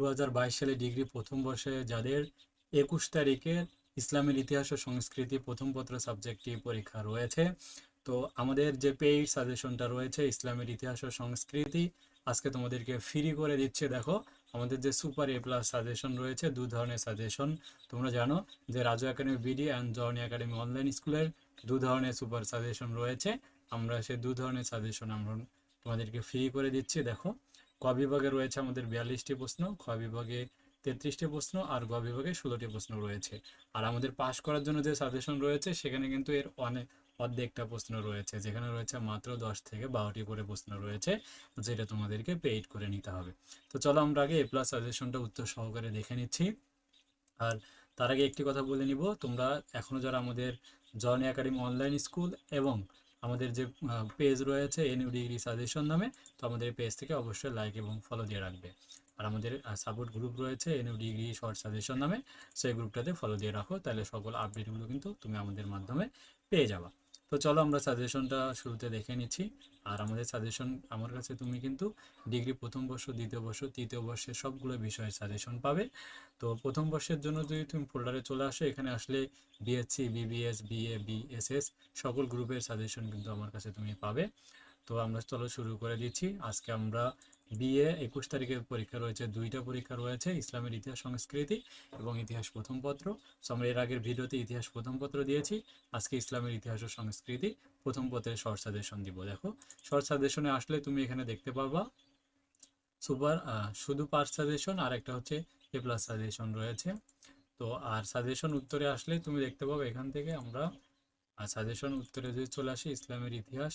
দু হাজার বাইশ সালে ডিগ্রি প্রথম বর্ষে যাদের একুশ তারিখের ইসলামের ইতিহাস ও সংস্কৃতি প্রথম পত্র সাবজেক্টটি পরীক্ষা রয়েছে। তো আমাদের যে পেইড সাজেশনটা রয়েছে ইসলামের ইতিহাস ও সংস্কৃতি, আজকে তোমাদেরকে ফ্রি করে দিচ্ছে। দেখো, আমাদের যে সুপার এ প্লাস সাজেশন রয়েছে, দু ধরনের সাজেশন তোমরা জানো যে Raju academy BD and journey academy online স্কুলের দু ধরনের সুপার সাজেশন রয়েছে। আমরা সে দু ধরনের সাজেশন আমরা তোমাদেরকে ফ্রি করে দিচ্ছি। দেখো ক বিভাগে রয়েছে আমাদের বিয়াল্লিশটি প্রশ্ন, খ বিভাগে তেত্রিশটি প্রশ্ন আর গ বিভাগে ষোলোটি প্রশ্ন রয়েছে। আর আমাদের পাশ করার জন্য যে সাজেশন রয়েছে, সেখানে কিন্তু এর অনেক অর্ধেকটা প্রশ্ন রয়েছে, যেখানে রয়েছে মাত্র দশ থেকে বারোটি করে প্রশ্ন রয়েছে, যেটা তোমাদেরকে পেইড করে নিতে হবে। তো চলো আমরা আগে এ প্লাস সাজেশনটা উত্তর সহকারে দেখে নিচ্ছি। আর তার আগে একটি কথা বলে নিব, তোমরা এখনও যারা আমাদের জর্নি একাডেমি অনলাইন স্কুল এবং আমাদের যে পেজ রয়েছে এনইউ ডিগ্রি সাজেশন নামে, তো আমাদের পেজ থেকে অবশ্যই লাইক এবং ফলো দিয়ে রাখবে। আর আমাদের সাপোর্ট গ্রুপ রয়েছে এনইউ ডিগ্রি শর্ট সাজেশন নামে, সেই গ্রুপটাতে ফলো দিয়ে রাখো, তাহলে সকল আপডেটগুলো কিন্তু তুমি আমাদের মাধ্যমে পেয়ে যাবা। তো চলো আমরা সাজেশনটা শুরুতে দেখে নিচ্ছি। আর আমাদের সাজেশন আমার কাছে তুমি কিন্তু ডিগ্রি প্রথম বর্ষ, দ্বিতীয় বর্ষ, তৃতীয় বর্ষের সবগুলো বিষয়ে সাজেশন পাবে। তো প্রথম বর্ষের জন্য যদি তুমি ফোল্ডারে চলে আসো, এখানে আসলে বিএসসি বিবিএস বিএ বিএসএস সকল গ্রুপের সাজেশন কিন্তু আমার কাছে তুমি পাবে। তো আমরা চলো শুরু করে দিচ্ছি। আজকে আমরা বিএ একুশ তারিখের পরীক্ষা রয়েছে, দুইটা পরীক্ষা রয়েছে, ইসলামের ইতিহাস, সংস্কৃতি এবং ইতিহাস প্রথম পত্র। সো আমরা এর আগের ভিডিওতে ইতিহাস প্রথম পত্র দিয়েছি। আজকে ইসলামের ইতিহাস ও সংস্কৃতি প্রথম পত্রের শর্ট দিব। দেখো শর্ট আসলে তুমি এখানে দেখতে পাবা, সুপার শুধু পার সাজেশন আর একটা হচ্ছে এ প্লাস সাজেশন রয়েছে। তো, আর সাজেশন উত্তরে আসলে তুমি দেখতে পাবে, এখান থেকে আমরা সাজেশন উত্তরে যদি চলে আসি, ইসলামের ইতিহাস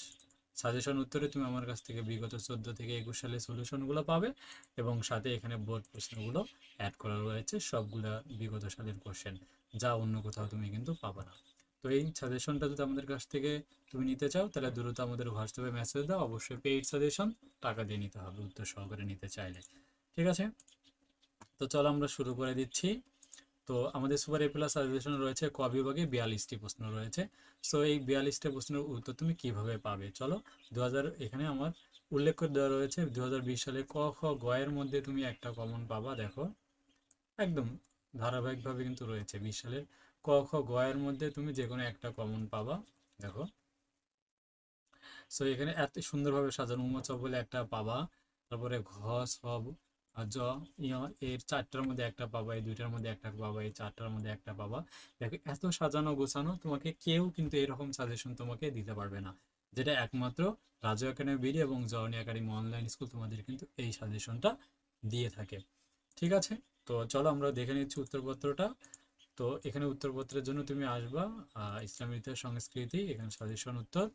সাজেশন উত্তরে তুমি আমার কাছ থেকে বিগত চোদ্দ থেকে একুশ সালে সলিউশনগুলো পাবে এবং সাথে এখানে বোর্ড প্রশ্নগুলো অ্যাড করা রয়েছে, সবগুলা বিগত সালের কোশ্চেন যা অন্য কোথাও তুমি কিন্তু পাবে না। তো এই সাজেশনটা যদি আমাদের কাছ থেকে তুমি নিতে চাও, তাহলে দ্রুত আমাদের হোয়াটসঅ্যাপে মেসেজ দাও, অবশ্যই পেইড সাজেশন টাকা দিয়ে নিতে হবে, উত্তর সহকারে নিতে চাইলে। ঠিক আছে? তো চলো আমরা শুরু করে দিচ্ছি। তো আমাদের সুপার এ প্লাস সাজেশন রয়েছে ক বিভাগে বিয়াল্লিশটি প্রশ্ন রয়েছে। সো এই বিয়াল্লিশটা প্রশ্নের উত্তর তুমি কীভাবে পাবে? চলো দু এখানে আমার উল্লেখ করে দেওয়া রয়েছে দু সালে ক, খ গয়ের মধ্যে তুমি একটা কমন পাবা, দেখো। একদম ধারাবাহিকভাবে কিন্তু রয়েছে, বিশ সালের ক, খ গয়ের মধ্যে তুমি যে কোনো একটা কমন পাবা, দেখো। সো এখানে এত সুন্দরভাবে সাজানো উমচ বলে একটা পাবা, তারপরে ঘ সব জ এর চারটার মধ্যে একটা পাবা এই দুইটার মধ্যে একটা পাবা এই চারটার মধ্যে একটা পাবা দেখো, এত সাজানো গোছানো, তোমাকে কেউ কিন্তু এরকম সাজেশন তোমাকে দিতে পারবে না। যেটা একমাত্র রাজু একাডেমি বিডি এবং জর্নি একাডেমি অনলাইন স্কুল তোমাদের কিন্তু এই সাজেশনটা দিয়ে থাকে। ঠিক আছে? তো চলো আমরা দেখে নিচ্ছি উত্তরপত্রটা। তো এখানে উত্তরপত্রের জন্য তুমি আসবা ইসলামী সংস্কৃতি, এখানে সাজেশন উত্তর।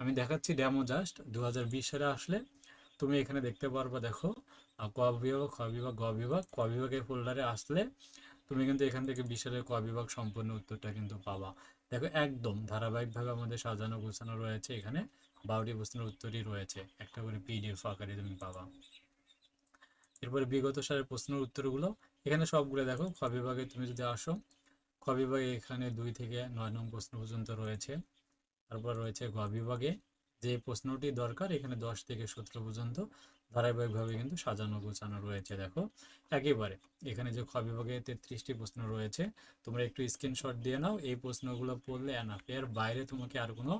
আমি দেখাচ্ছি ড্যামো জাস্ট দু হাজার বিশ সালে আসলে তুমি এখানে দেখতে পারবা, দেখো। ক বিভাগ, খ বিভাগ, গ বিভাগ। ক বিভাগের ফোল্ডারে আসলে তুমি কিন্তু এখান থেকে বিশালের ক বিভাগ সম্পূর্ণ উত্তরটা কিন্তু পাবা। দেখো, একদম ধারাবাহিকভাবে আমাদের সাজানো গোছানো রয়েছে এখানে। বারোটি প্রশ্নের উত্তরই রয়েছে। একটা করে পিডিএফ আকারে তুমি পাবা। এরপরে বিগত সালের প্রশ্নের উত্তরগুলো। এখানে সবগুলো দেখো, খ বিভাগে তুমি যদি আসো, খ বিভাগে এখানে দুই থেকে নয় নং প্রশ্ন পর্যন্ত রয়েছে। তারপর রয়েছে গ বিভাগে। যে প্রশ্নটি দরকার, এখানে দশ থেকে সতেরো পর্যন্ত ধারাবাহিকভাবে কিন্তু সাজানো গোছানো রয়েছে, দেখো। একেবারে, এখানে যে খ বিভাগে তেত্রিশটি প্রশ্ন রয়েছে, তোমরা একটু স্ক্রিনশট দিয়ে নাও, এই প্রশ্নগুলো পড়লে এনাফ এর বাইরে তোমাকে আর কোনো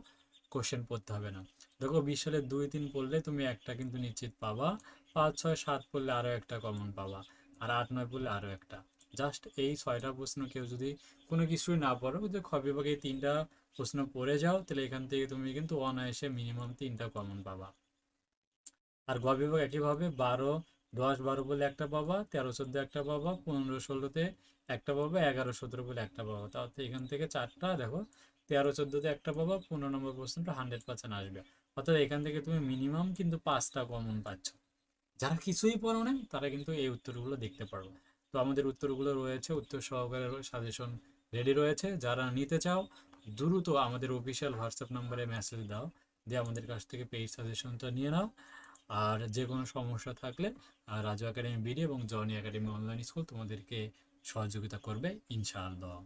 কোশ্চেন পড়তে হবে না। দেখো বিশ সালের দুই তিন পড়লে তুমি একটা কিন্তু নিশ্চিত পাবা, পাঁচ, ছয়, সাত পড়লে আরও একটা কমন পাবা, আর আট, নয় পড়লে আরও একটা। জাস্ট এই ছয়টা প্রশ্ন কেউ যদি কোনো কিছুই না পড়ো যে খ বিভাগে তিনটা প্রশ্ন পড়ে যাও, তাহলে এখান থেকে তুমি কিন্তু অনায়াসে মিনিমাম তিনটা কমন পাবা। আর গ বিভাগ একইভাবে বারো, দশ, বারো বলে একটা পাবা, তেরো, চোদ্দ একটা পাবা, পনেরো, ষোলোতে একটা পাবা, এগারো, সতেরো বলে একটা পাবা। তাহলে এখান থেকে চারটা, দেখো, তেরো, চোদ্দোতে একটা পাবা, পনেরো নম্বর প্রশ্নটা হান্ড্রেড পার্সেন্ট আসবে। অর্থাৎ এখান থেকে তুমি মিনিমাম কিন্তু পাঁচটা কমন পাচ্ছ। যারা কিছুই পড়ো নাই, তারা কিন্তু এই উত্তরগুলো দেখতে পারো তো আমাদের উত্তরগুলো রয়েছে, উত্তর সহকারে সাজেশন রেডি রয়েছে। যারা নিতে চাও, দ্রুত আমাদের অফিসিয়াল হোয়াটসঅ্যাপ নাম্বারে মেসেজ দাও। দিয়ে আমাদের কাছ থেকে পেইড সাজেশনটা নিয়ে নাও। আর যে কোনো সমস্যা থাকলে রাজু একাডেমি বিডি এবং জনি একাডেমি অনলাইন স্কুল তোমাদেরকে সহযোগিতা করবে, ইনশাআল্লাহ।